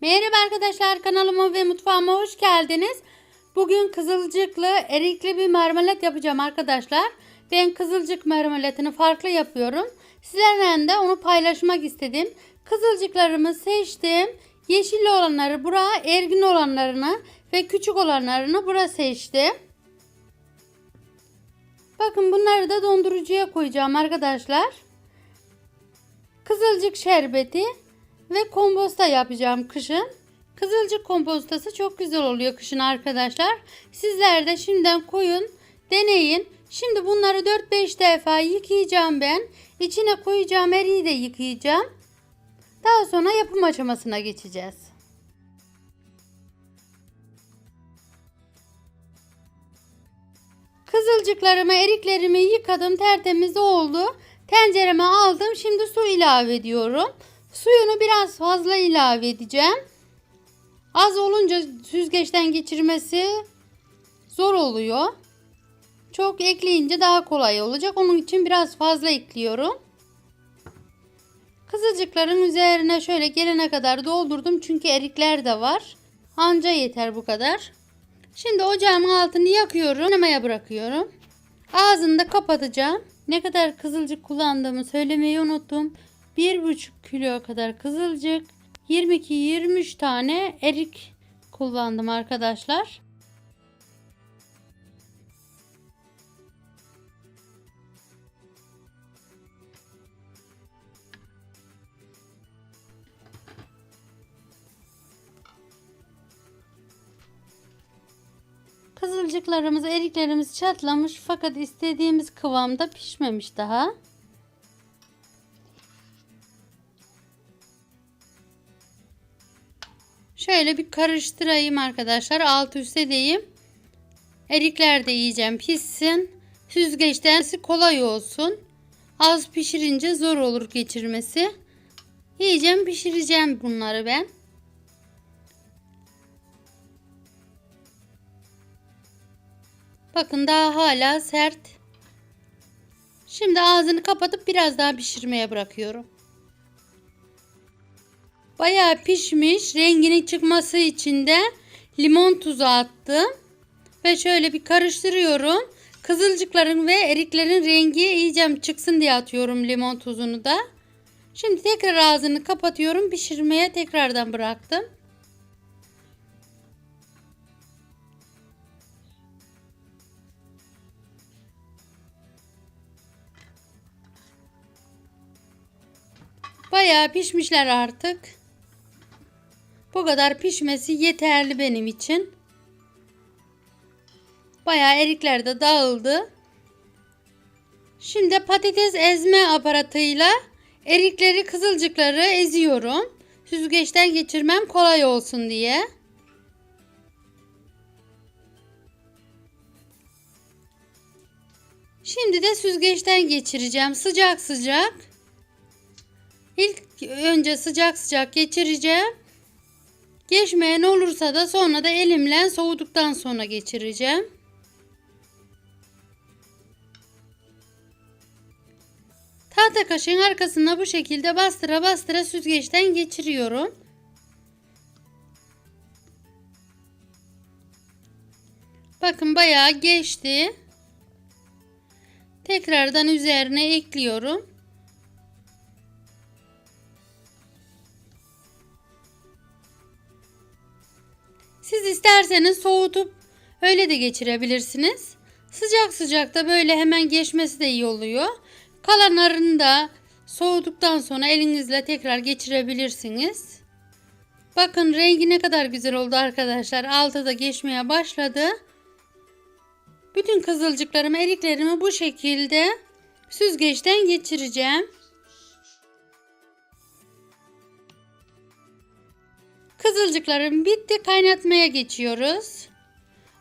Merhaba arkadaşlar kanalıma ve mutfağıma hoş geldiniz. Bugün kızılcıklı erikli bir marmelat yapacağım arkadaşlar. Ben kızılcık marmelatını farklı yapıyorum. Sizlerle de onu paylaşmak istedim. Kızılcıklarımı seçtim. Yeşil olanları buraya, ergin olanlarını ve küçük olanlarını buraya seçtim. Bakın bunları da dondurucuya koyacağım arkadaşlar. Kızılcık şerbeti ve komposta yapacağım kışın. Kızılcık kompostası çok güzel oluyor kışın arkadaşlar. Sizler de şimdiden koyun, deneyin. Şimdi bunları 4-5 defa yıkayacağım ben. İçine koyacağım eriği de yıkayacağım. Daha sonra yapım aşamasına geçeceğiz. Kızılcıklarımı, eriklerimi yıkadım. Tertemiz oldu. Tencereme aldım. Şimdi su ilave ediyorum. Suyunu biraz fazla ilave edeceğim. Az olunca süzgeçten geçirmesi zor oluyor. Çok ekleyince daha kolay olacak. Onun için biraz fazla ekliyorum. Kızılcıkların üzerine şöyle gelene kadar doldurdum. Çünkü erikler de var. Anca yeter bu kadar. Şimdi ocağımın altını yakıyorum. Kaynamaya bırakıyorum. Ağzını da kapatacağım. Ne kadar kızılcık kullandığımı söylemeyi unuttum. 1,5 kilo kadar kızılcık, 22-23 tane erik kullandım arkadaşlar. Kızılcıklarımız, eriklerimiz çatlamış fakat istediğimiz kıvamda pişmemiş daha. Şöyle bir karıştırayım arkadaşlar. Alt üst edeyim. Erikler de yiyeceğim pişsin. Süzgeçten kolay olsun. Az pişirince zor olur geçirmesi. Yiyeceğim pişireceğim bunları ben. Bakın daha hala sert. Şimdi ağzını kapatıp biraz daha pişirmeye bırakıyorum. Bayağı pişmiş. Renginin çıkması için de limon tuzu attım. Ve şöyle bir karıştırıyorum. Kızılcıkların ve eriklerin rengi iyice çıksın diye atıyorum limon tuzunu da. Şimdi tekrar ağzını kapatıyorum. Pişirmeye tekrardan bıraktım. Bayağı pişmişler artık. Bu kadar pişmesi yeterli benim için. Bayağı erikler de dağıldı. Şimdi patates ezme aparatıyla erikleri kızılcıkları eziyorum. Süzgeçten geçirmem kolay olsun diye. Şimdi de süzgeçten geçireceğim sıcak sıcak. İlk önce sıcak sıcak geçireceğim. Geçmeyen olursa da sonra da elimle soğuduktan sonra geçireceğim. Tahta kaşığın arkasına bu şekilde bastıra bastıra süzgeçten geçiriyorum. Bakın bayağı geçti. Tekrardan üzerine ekliyorum. Siz isterseniz soğutup öyle de geçirebilirsiniz. Sıcak sıcak da böyle hemen geçmesi de iyi oluyor. Kalanlarını da soğuduktan sonra elinizle tekrar geçirebilirsiniz. Bakın rengi ne kadar güzel oldu arkadaşlar. Altı da geçmeye başladı. Bütün kızılcıklarımı, eriklerimi bu şekilde süzgeçten geçireceğim. Kızılcıklarım bitti. Kaynatmaya geçiyoruz.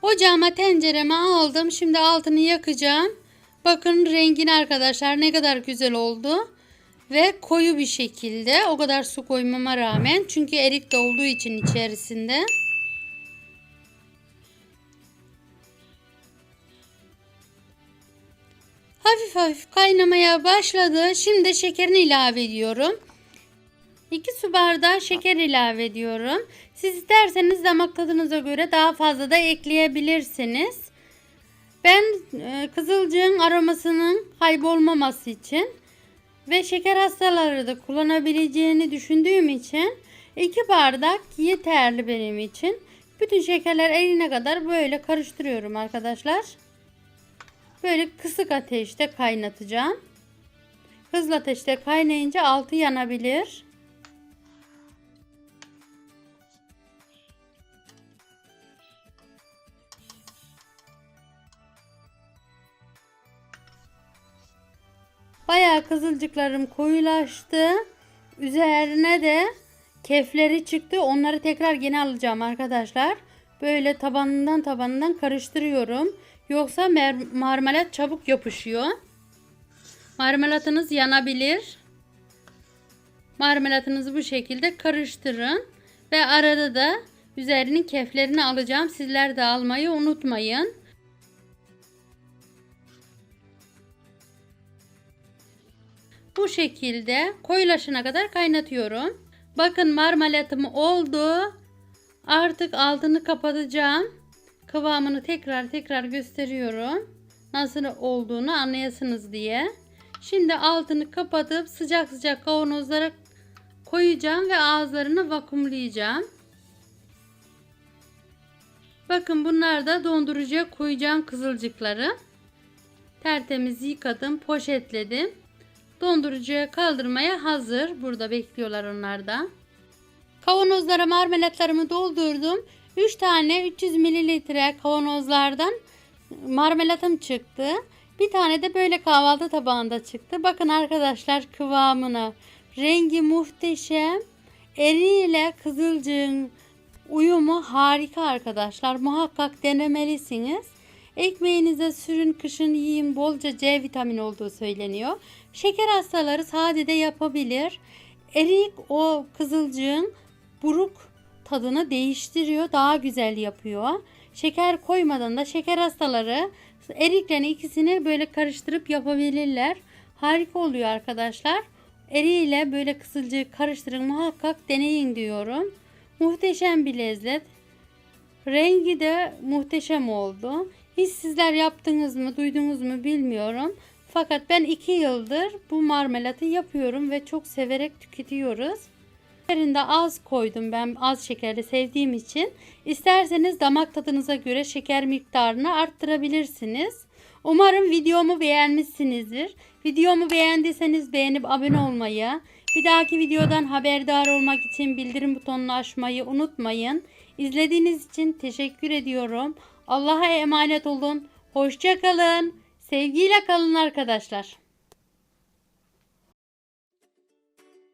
Ocağıma tencereme aldım. Şimdi altını yakacağım. Bakın rengini arkadaşlar ne kadar güzel oldu. Ve koyu bir şekilde. O kadar su koymama rağmen. Çünkü erik de olduğu için içerisinde. Hafif hafif kaynamaya başladı. Şimdi şekerini ilave ediyorum. 2 su bardağı şeker ilave ediyorum. Siz isterseniz damak tadınıza göre daha fazla da ekleyebilirsiniz. Ben e, kızılcığın aromasının kaybolmaması için ve şeker hastaları da kullanabileceğini düşündüğüm için 2 bardak yeterli benim için. Bütün şekerler erine kadar böyle karıştırıyorum arkadaşlar. Böyle kısık ateşte kaynatacağım. Hızlı ateşte kaynayınca altı yanabilir. Bayağı kızılcıklarım koyulaştı. Üzerine de kefleri çıktı. Onları tekrar yine alacağım arkadaşlar. Böyle tabanından tabanından karıştırıyorum. Yoksa marmelat çabuk yapışıyor. Marmelatınız yanabilir. Marmelatınızı bu şekilde karıştırın. Ve arada da üzerinin keflerini alacağım. Sizler de almayı unutmayın. Bu şekilde koyulaşana kadar kaynatıyorum. Bakın marmelatım oldu. Artık altını kapatacağım. Kıvamını tekrar tekrar gösteriyorum. Nasıl olduğunu anlayasınız diye. Şimdi altını kapatıp sıcak sıcak kavanozlara koyacağım ve ağızlarını vakumlayacağım. Bakın bunlar da dondurucuya koyacağım kızılcıkları. Tertemiz yıkadım, poşetledim. Dondurucuya kaldırmaya hazır. Burada bekliyorlar onlar da. Kavanozlara marmelatlarımı doldurdum. 3 tane 300 mililitre kavanozlardan marmelatım çıktı. Bir tane de böyle kahvaltı tabağında çıktı. Bakın arkadaşlar kıvamına. Rengi muhteşem. Eriyle kızılcığın uyumu harika arkadaşlar. Muhakkak denemelisiniz. Ekmeğinize sürün kışın yiyin bolca C vitamini olduğu söyleniyor. Şeker hastaları sade de yapabilir. Erik o kızılcığın buruk tadını değiştiriyor. Daha güzel yapıyor. Şeker koymadan da şeker hastaları eriklerin ikisini böyle karıştırıp yapabilirler. Harika oluyor arkadaşlar. Eriyle böyle kızılcığı karıştırın muhakkak deneyin diyorum. Muhteşem bir lezzet. Rengi de muhteşem oldu. Hiç sizler yaptınız mı, duydunuz mu bilmiyorum. Fakat ben iki yıldır bu marmelatı yapıyorum ve çok severek tüketiyoruz. Üzerinde az koydum ben az şekerli sevdiğim için. İsterseniz damak tadınıza göre şeker miktarını arttırabilirsiniz. Umarım videomu beğenmişsinizdir. Videomu beğendiyseniz beğenip abone olmayı, bir dahaki videodan haberdar olmak için bildirim butonunu açmayı unutmayın. İzlediğiniz için teşekkür ediyorum. Allah'a emanet olun. Hoşça kalın. Sevgiyle kalın arkadaşlar.